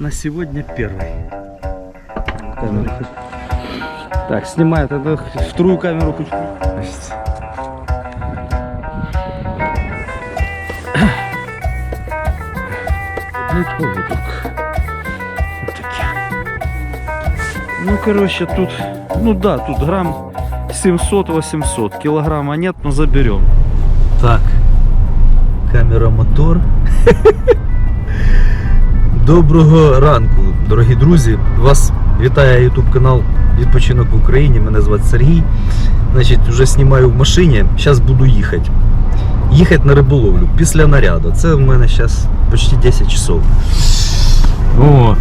на сегодня первый. Так, снимай, тогда вторую камеру. Ну, такі. Ну, короче, тут, ну да, тут грамм 700-800. Килограмма нет, но заберем. Так, камера мотор. Доброго ранку, дорогі друзі. Вас вітає YouTube канал Відпочинок в Україні. Мене звати Сергій. Значить, вже знімаю в машині. Зараз буду їхати. Їхати на риболовлю після наряду. Це в мене зараз почти 10 часов. От.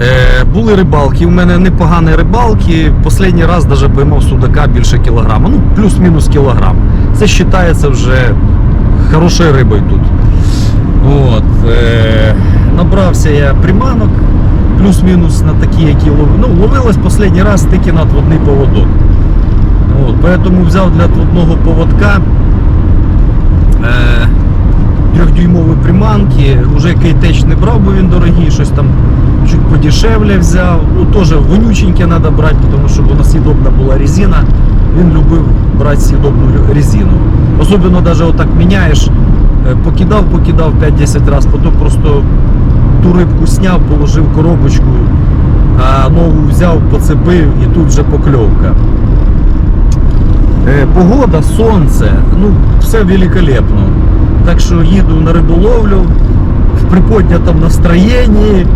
Е, були рибалки. У мене непогані рибалки. Последній раз навіть поймав судака більше кілограма. Ну, плюс-мінус кілограм. Це вважається вже хорошою рибою тут. От, е, набрався я приманок, плюс-мінус на такі, які ловили. Ну, ловилось останній раз тільки на отводний поводок. От, поэтому взяв для отводного поводка е, трьохдюймові приманки. Уже кейтеч не брав, бо він дорогий, щось там чуть подешевле взяв. Ну, теж вонюченьке треба брати, тому що у нас удобна була резина. Він любив брати сідобну резину. Особливо навіть отак міняєш. Е, Покидав, покидав 5-10 разів, потім просто ту рибку сняв, положив коробочку, а нову взяв, поцепив і тут вже покльовка. Е, Погода, сонце, ну все великолепно. Так що їду на риболовлю в приподнятому настроєнні. Е,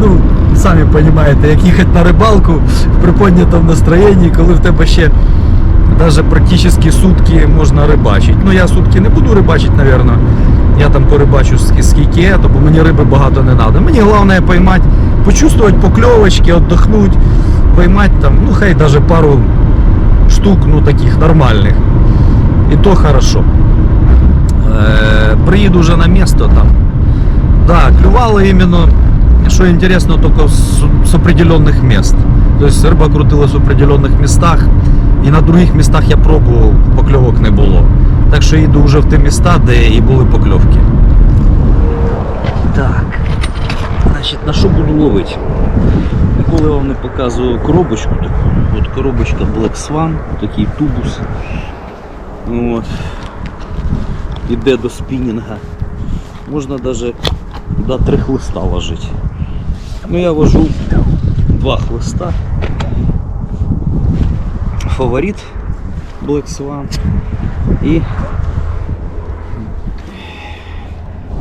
Ну, самі розумієте, як їхати на рибалку в приподнятому настроєнні, коли в тебе ще Даже практически сутки можна рибачити. Ну я сутки не буду рибачити, наверное. Я там порибачу ск- скільки это, бо мені риби багато не треба. Мені головне поймати, почувствовать покльовочки, отдохнуть, поймати там, ну хай даже пару штук, ну таких нормальних. І то хорошо. Е, приїду вже на місто там. Да, клювало іменно, що інтересно, тільки з, з определенних міст. Тобто риба крутилась в определенних містах. І на других містах я пробував, покльовок не було. Так що йду вже в ті міста, де і були покльовки. Так. Значить, на що буду ловити? Ніколи вам не показував коробочку таку. От коробочка Black Swan, такий тубус. От. Іде до спінінга. Можна навіть до три хлиста ложити. Ну я вожу два хлиста. Фаворит Black Swan і,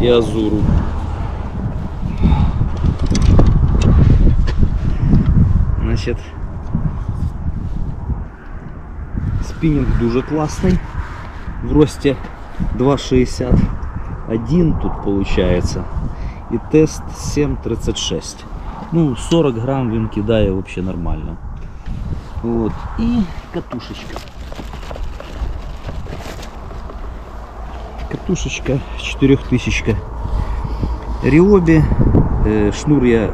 і Азуру. Значить, спінінг дуже класний. В рості 2,61 тут виходить. І тест 7,36. Ну, 40 грам він кидає взагалі нормально. Вот. И катушечка. Катушечка 4000. Ріобі. Е, Шнур я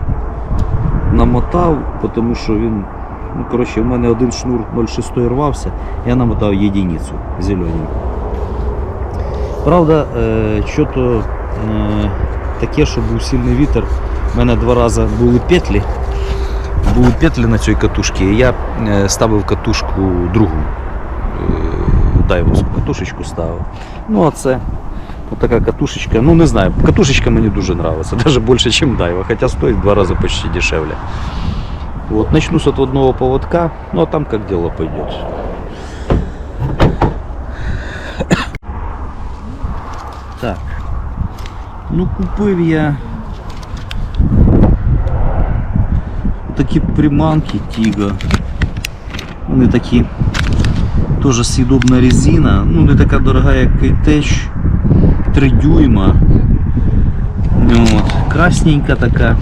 намотав, тому що він. Ну, коротше, у мене один шнур 0,6 рвався, я намотав єдиницю зелененьку. Правда, що-то е, таке, що був сильний вітер. У мене два рази були петлі були петлі на цій катушці, і я е, ставив катушку другу. е, Дайвовську катушечку ставив. Ну а це така катушечка. Ну не знаю, катушечка мені дуже подобається, навіть більше, ніж дайва, хоча стоїть в два рази почти дешевле. Вот, начну с отводного поводка, ну а там как дело пойдет. Так. Ну купив я такі приманки Тіга. Вони такі теж съедобна резина. Ну не така дорога, як Кейтеч. 3 дюйма. От. Красненька така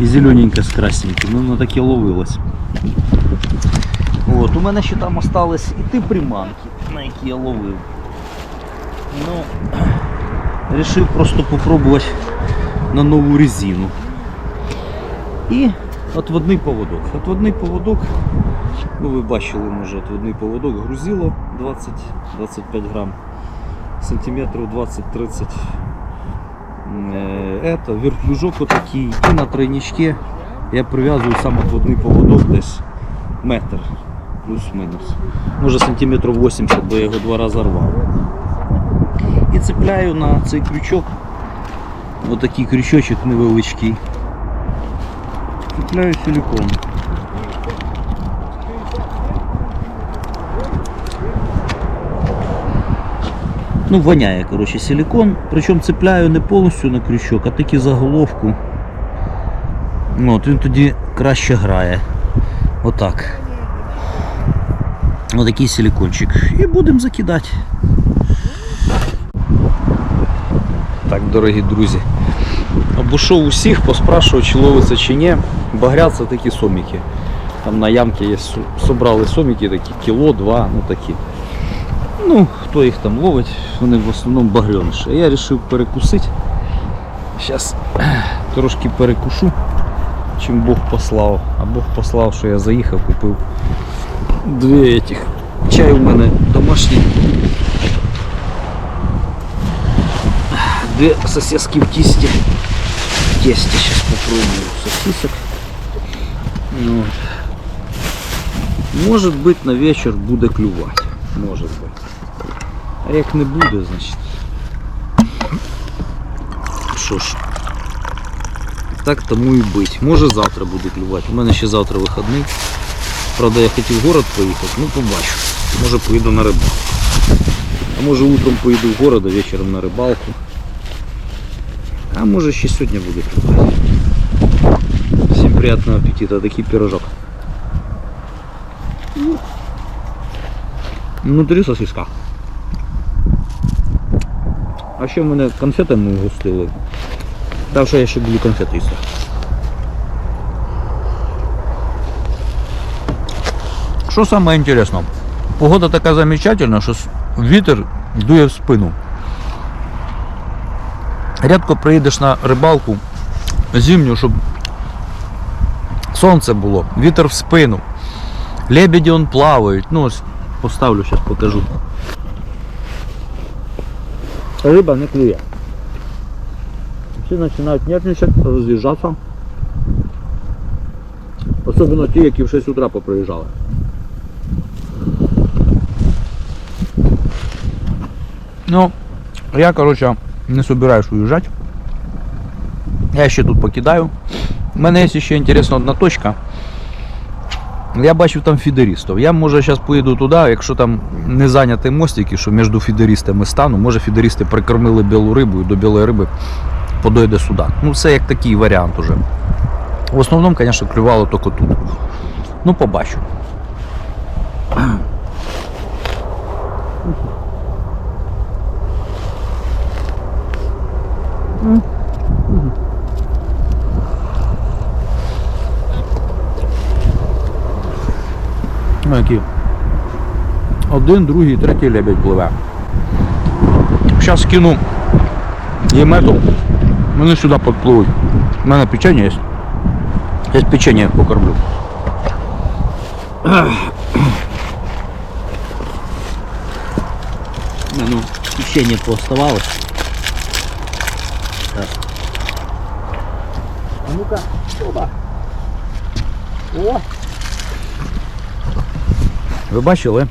і зелененька з красненьким. Ну вона таке ловилась. От, у мене ще там остались і ті приманки, на які я ловив. Ну, Решив просто попробувати на нову резину. І отводний поводок. Отводний поводок, ну ви бачили, може, отводний поводок грузило 20-25 грам, сантиметрів 20-30 е, это, вертлюжок отакий. І на тройнички я прив'язую самотводний поводок десь метр. Плюс-мінус. Може сантиметрів 80, бо я його два рази рвав. І цепляю на цей крючок. Отакий крючочок невеличкий. Цепляю силикон. Ну, воняє, коротше, силикон. Причому цепляю не повністю на крючок, а тільки за головку. Ну, От він тоді краще грає. Отак. Отакий силикончик. І будемо закидати. Так, дорогі друзі. Обійшов усіх, поспрашував, чи ловиться чи ні. Багряться такі соміки. Там на ямці є, собрали соміки такі, кіло, два, ну такі. Ну, хто їх там ловить, вони в основному багрьониші. А я вирішив перекусити. Зараз трошки перекушу, чим Бог послав. А Бог послав, що я заїхав, купив дві этих. Чай у мене домашній. Две сосиски в тесте. В тесте сейчас попробую сосисок. Ну, вот. Может быть на вечер буде клювати. Может быть. А як не буде, значить. Що ж. Так тому і бить. Може завтра буде клювати. У мене ще завтра вихідний. Правда, я хотів в город поїхати, ну побачу. Може поїду на рибалку. А може утром поїду в город, а вечором на рибалку. А може ще сьогодні буде клювати. Всім приятного аппетита, такий пирожок. Внутрі сосиска. А ще в мене конфетами гостили. Так що я ще буду конфети їсти. Що саме інтересно? Погода така замечательна, що вітер дує в спину. Рідко приїдеш на рибалку зимню, щоб сонце було, вітер в спину. Лебеді он плавають. Ну, ось поставлю, зараз покажу. Риба не клює. Всі починають нервничати, роз'їжджатися. Особливо ті, які в 6 утра поприїжджали. Ну, я, короче, не собираюсь уезжать. Я ще тут покидаю. У мене є ще інтересна одна точка. Я бачив там фідерістів. Я може зараз поїду туди, якщо там не зайняті мостики, що між фідерістами стану, може фідерісти прикормили білу рибу і до білої риби подойде сюди. Ну це як такий варіант уже. В основному, звісно, клювало тільки тут. Ну, побачу. Ну, які? Один, другий, третій лебедь пливе. Зараз кину ємету. Вони сюди підпливуть. У мене печення є. Я з печення покормлю. Ну, печенье пооставалось. Так. А ну-ка, оба. О! Ви бачили,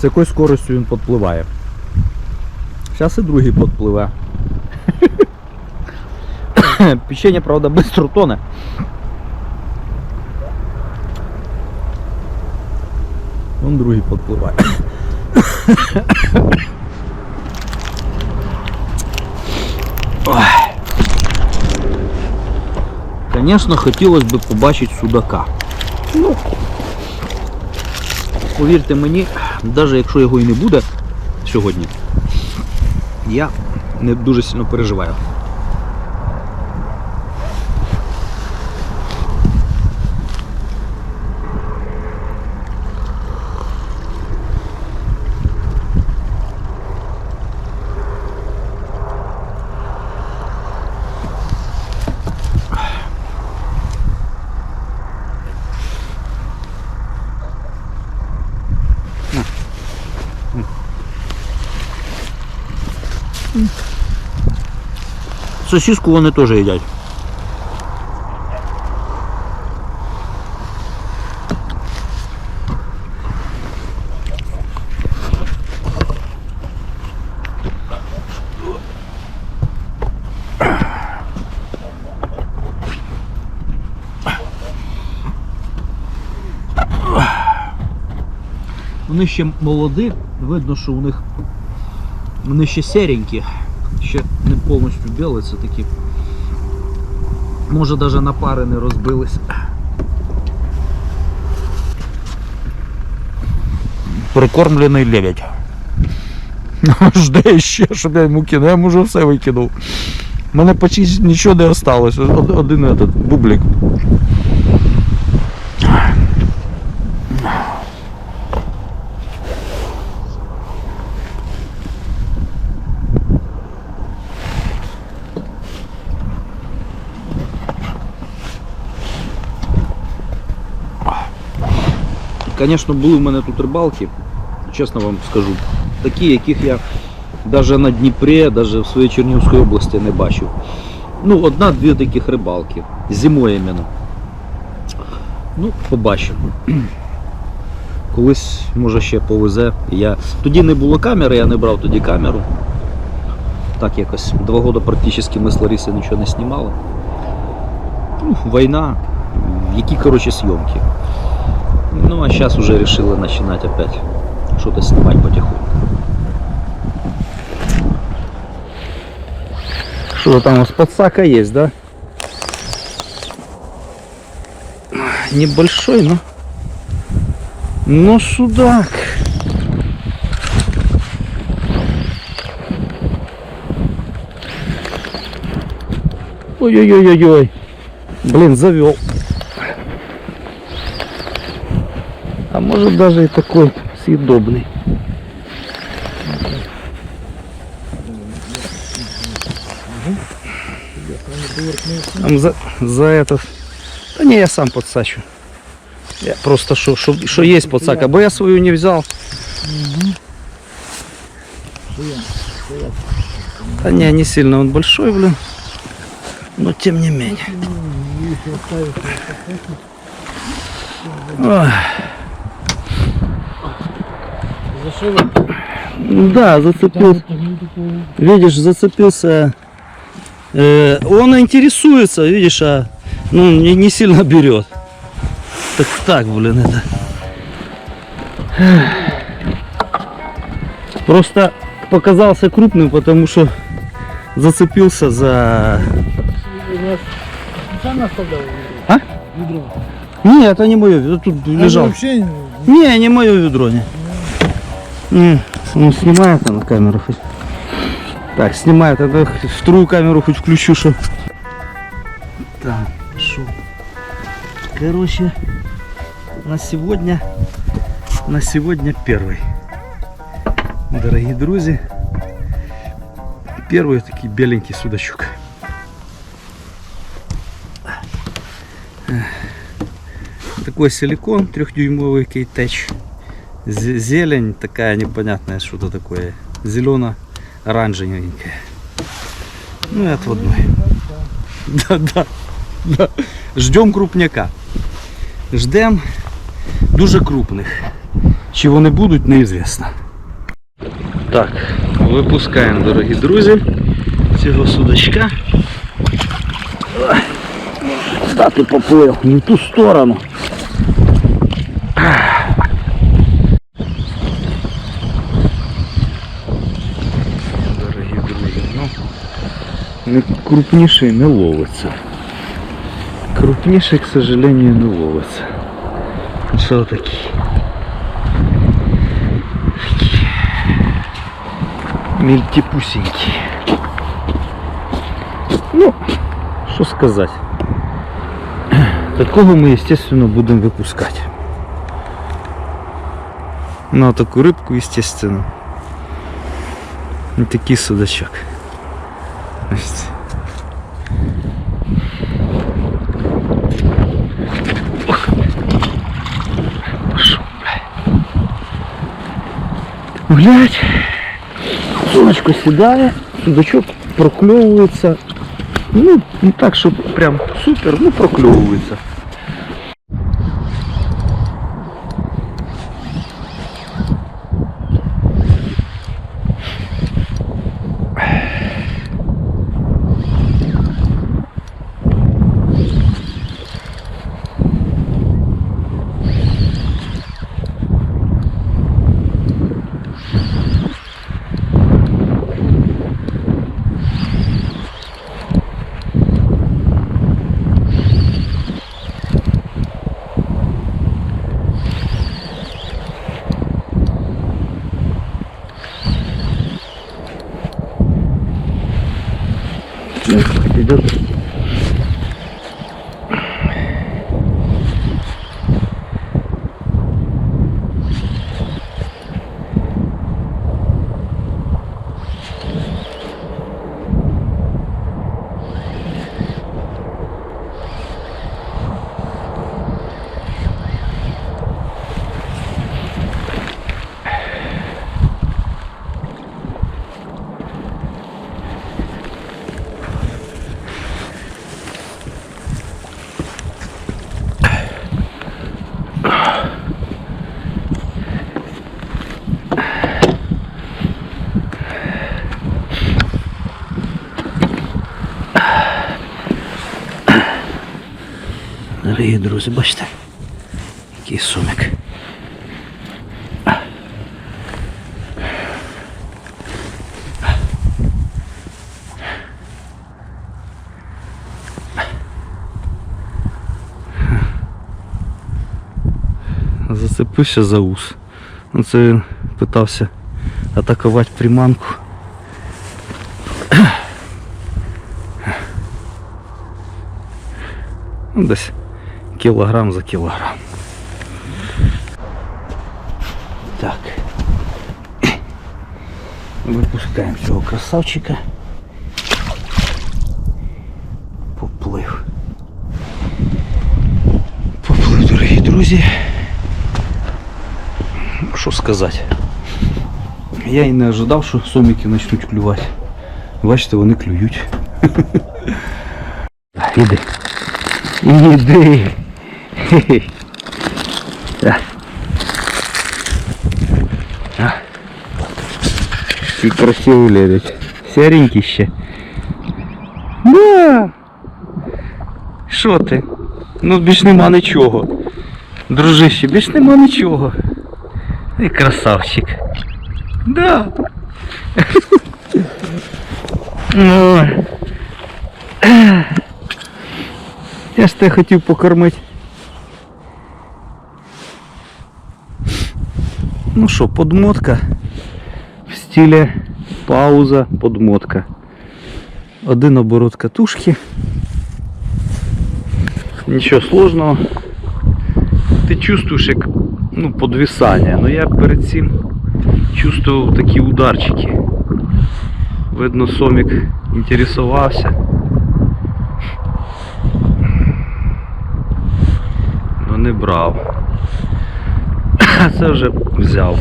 з якою скоростю він підпливає. Зараз і другий підпливе. Печення, правда, швидко тоне. Вон другий підпливає. Звісно, хотілося б побачити судака. Ну, повірте мені, навіть якщо його і не буде сьогодні, я не дуже сильно переживаю. Сосиску вони теж їдять. Вони ще молоді, видно, що у них вони ще серенькі, ще не повністю білі, це такі. Може навіть на пари не розбились. Прикормлений лебедь. Жде ще, щоб я йому кинув. Я йому вже все викинув. У мене почти нічого не осталось. Один этот бублик. Звісно, були в мене тут рибалки, чесно вам скажу, такі, яких я навіть на Дніпрі, навіть в своїй Чернігівській області не бачив. Ну, одна-дві таких рибалки. Зимою іменно. Ну, побачимо. Колись, може, ще повезе. Я... Тоді не було камери, я не брав тоді камеру. Так якось. Два роки практично ми з Ларисою нічого не знімали. Ну, війна. Які, коротше, зйомки. Ну, а сейчас уже решила начинать опять что-то снимать потихоньку. Что там у вас подсака есть, да? Небольшой, но... Но судак. Ой-ой-ой-ой-ой. Блин, завел. А может даже и такой съедобный. Там за, за этот. Да не, я сам подсачу. Я просто что, что, что есть подсака, бо я свою не взял. Да не, не сильно он большой, блин. Но тем не менее. Ой. Да, зацепился. Видишь, зацепился. Э, он интересуется, видишь, а ну, не, не сильно берет. Так так, блин, это. Просто показался крупным, потому что зацепился за... А? ведро. Нет, это не мое, ведро, тут А лежал. Вообще Не, не мое ведро, не. Ну снимает она камеру хоть. Так, снимает, тогда вторую камеру хоть включу, что. Так, шо. Короче, на сегодня, на сегодня первый. Дорогие друзья, первый такой беленький судачок. Такой силикон трехдюймовый кейтеч. Зелень такая непонятная, что-то такое. Зелено-оранжевенькая. Ну и отводной. Да, да, да. Ждем крупняка. Ждем дуже крупних. Чи вони будуть, неізвісно. Так, випускаємо, дорогі друзі, цього судачка. Стати поплив не в ту сторону. крупніший не ловиться. Крупніший, к сожалению, не ловиться. Що такий? Мільтіпусінький. Ну, що сказати. Такого ми, естественно, будемо випускати. На таку рибку, естественно. І такий судачок. Ось. Ох. Пошов, блядь. Глядь. Сонечко сідає, судачок прокльовується. Ну, не так, щоб прям супер, ну прокльовується. Tidur. Дорогі друзі, бачите, який сумик. Зацепився за ус. Ну це він питався атакувати приманку. Ну, десь кілограм за кілограм. Так. Випускаємо цього красавчика. Поплив. Поплив, дорогі друзі. Що сказати? Я і не ожидав, що соміки почнуть клювати. Бачите, вони клюють. Іди. Іди. Хе-хе. Так. А. Всі красиві ще. Да. Що ти? Ну більш нема нічого. Дружище, більш нема нічого. Ти красавчик. Да. Я ж тебе хотів покормити. Ну що, подмотка в стилі пауза, подмотка. Один оборот катушки. Нічого сложного. Ти чувствуєш як ну, подвисання. Но я перед цим чувствував такі ударчики. Видно, сомік інтересувався. Ну не брав. Це вже взяв.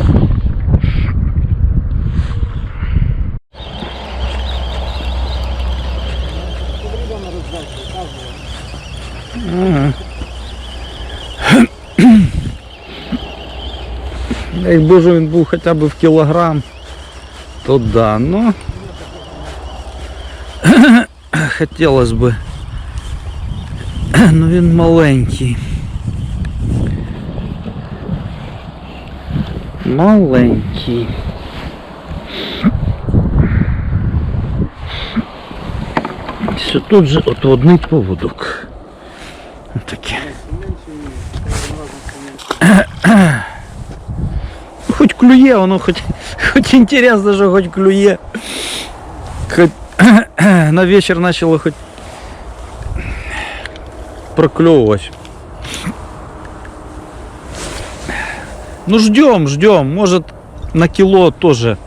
Ага. Якби ж він був хоча б в кілограм, то да, но хотілося б. Ну він маленький. Маленький. Все тут же отводний поводок. Таке. Хоч клює, воно хоч, хоч інтересно, що хоч клює. Хоч на вечір почало хоч прокльовувати. Ну ждем, ждем. Может на кило тоже.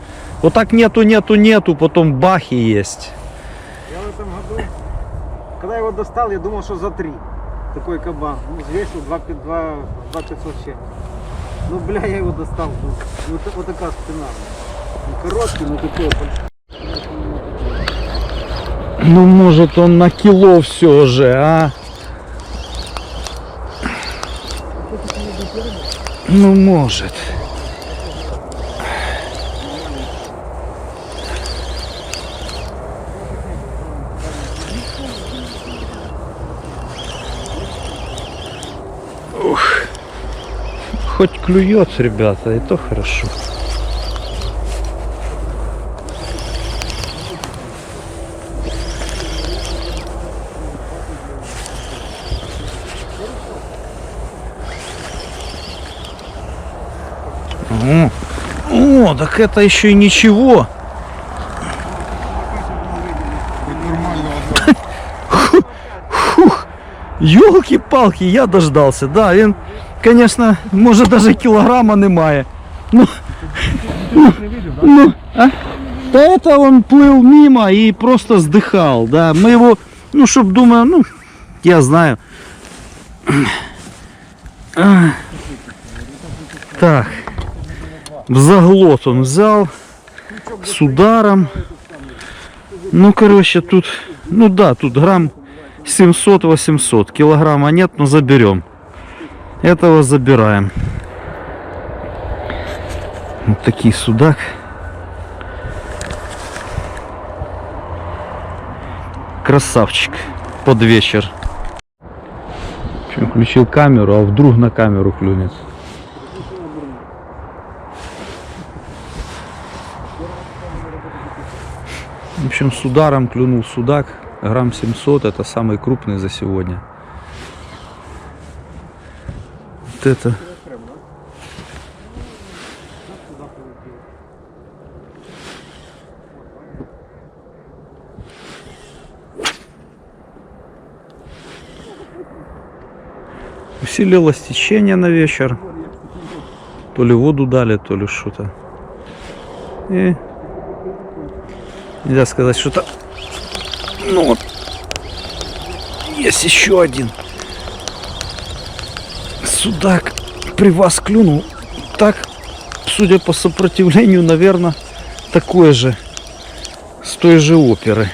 Вот так нету, нету, нету, потом бах и есть. Я в этом году, когда его достал, я думал, что за три. Такой кабан. Ну, взвесил 2, 2, 2 500 чем. Ну, бля, я его достал. Ну, вот, вот такая спина. Ну, короткий, но такой. Ну, может, он на кило все же, а? Ну, может. Ух. Хоть клюет, ребята, и то хорошо. О, о, так это еще и ничего. Фух, елки-палки, я дождался. Да, він, конечно, може даже килограмма немає. Ну, ну, ну, а? Да это он плыл мимо и просто сдыхал, да. Мы его, ну, чтоб думаю, ну, я знаю. Так. В заглот он взял с ударом. Ну, короче, тут, ну да, тут грамм 700-800. Килограмма нет, но заберем. Этого забираем. Вот такий судак. Красавчик. Под вечер. Включил камеру, а вдруг на камеру клюнет. Общем, с ударом клюнул судак. Грамм 700. Это самый крупный за сегодня. Вот это. Усилилось течение на вечер. То ли воду дали, то ли что-то. И нельзя сказать, что-то... Ну вот. Есть еще один. Судак при вас клюнул. Так, судя по сопротивлению, наверное, такой же. С той же оперы.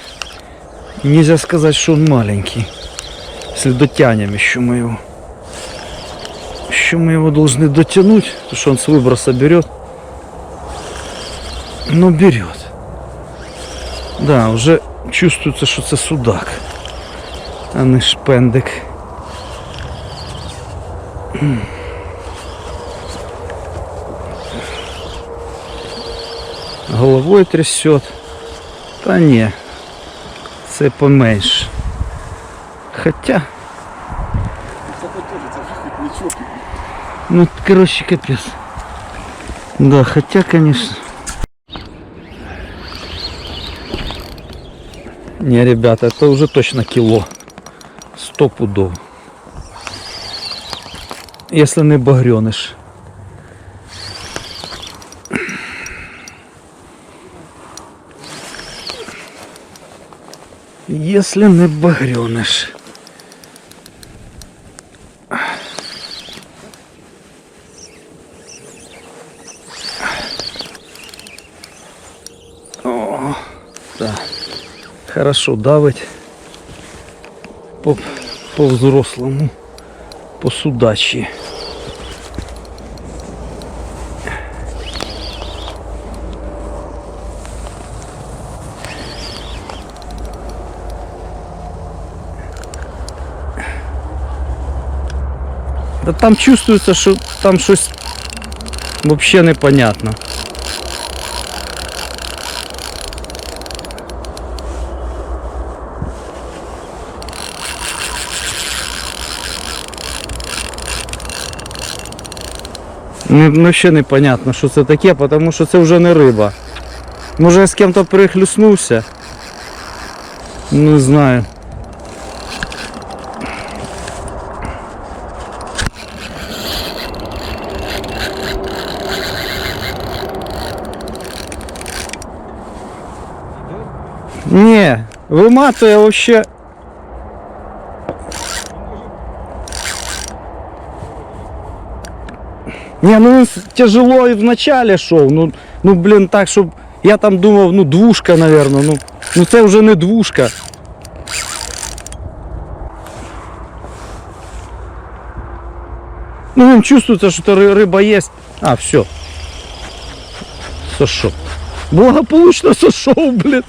Нельзя сказать, что он маленький. Если дотянем еще мы его. Еще мы его должны дотянуть, потому что он с выброса берет. Но берет. Да, уже чувствуется, що це судак, а не шпендик. М. Головой трясет. Та ні, це поменше. Хотя. Ну, короче, капец. Да, хотя, конечно. Не, ребята, это уже точно кило. Сто пудов. Если не багрениш. Если не багрениш. Хорошо давить по, по взрослому, по судачі. Да там чувствуется, що там щось вообще непонятно. Ну, ну ще непонятно, що це таке, тому що це вже не риба. Може я з ким-то перехлюснувся? Не знаю. Не, виматує вообще. Не, ну тяжело и в начале шел. Ну, ну блин, так, чтобы... Я там думал, ну двушка, наверное. Ну, ну это уже не двушка. Ну, він чувствуется, что рыба есть. А, все. Сошел. Благополучно сошел, блин.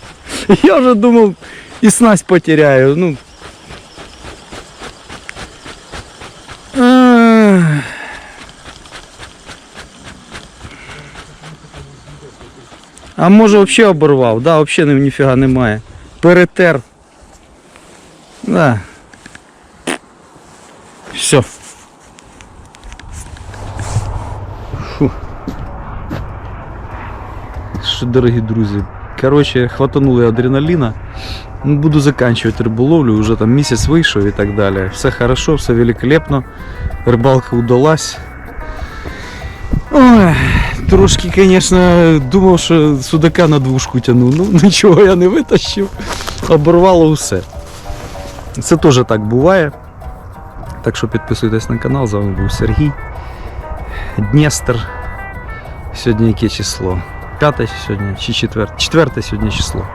Я уже думал, и снасть потеряю. Ну, А може вообще оборвав? Да, ні- ніфіга немає. Перетер. Да. Все. Що, дорогі друзі. Короче, хватанули адреналіна. Ну, Буду заканчивать риболовлю, уже там місяць вийшов і так далі. Все хорошо, все великолепно. Рибалка удалась. Трошки, конечно, думав, що судака на двушку тягну. Ну, нічого я не витащив. Оборвало все. Це теж так буває. Так що підписуйтесь на канал, з вами був Сергій. Дністер. Сьогодні яке число? П'яте сьогодні чи четверте? Четверте сьогодні число.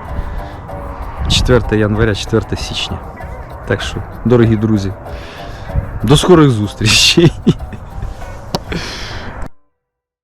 4 января, 4 січня. Так що, дорогі друзі, до скорих зустрічей.